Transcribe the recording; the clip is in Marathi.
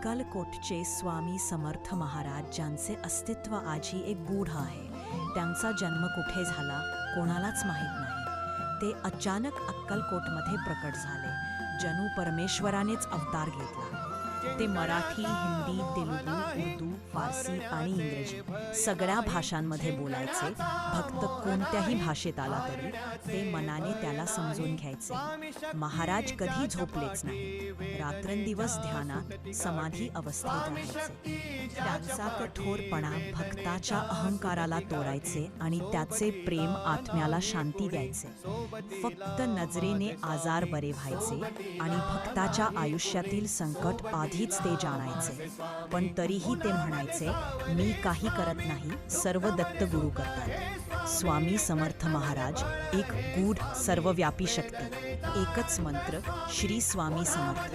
अक्कलकोटचे स्वामी समर्थ महाराज ज्यांचे अस्तित्व आजी एक गूढ आहे त्यांचा जन्म कुठे झाला कोणालाच माहीत नाही. ते अचानक अक्कलकोटमध्ये प्रकट झाले. जणू परमेश्वरानेच अवतार घेतला. ते मराठी हिंदी तेलुगू फारसी आणि इंग्रजी सगळ्या भाषांमध्ये बोलायचे भक्त कोणत्याही भाषेत आला तरी ते मनाने त्याला समजून घ्यायचे. महाराज कधी झोपलेच नाही. रात्रंदिवस ध्यानात समाधी अवस्थेत राहायचे. त्यांचा कठोरपणा भक्ताच्या अहंकाराला तोडायचे आणि त्याचे प्रेम आत्म्याला शांती द्यायचे. फक्त नजरेने आजार बरे व्हायचे आणि भक्ताच्या आयुष्यातील संकट आधीच ते जाणायचे. पण तरीही ते म्हणायचे म्हणायचे मी काही करत नाही सर्व दत्तगुरु करतात. स्वामी समर्थ महाराज एक गूढ सर्वव्यापी शक्ती एकच मंत्र श्री स्वामी समर्थ.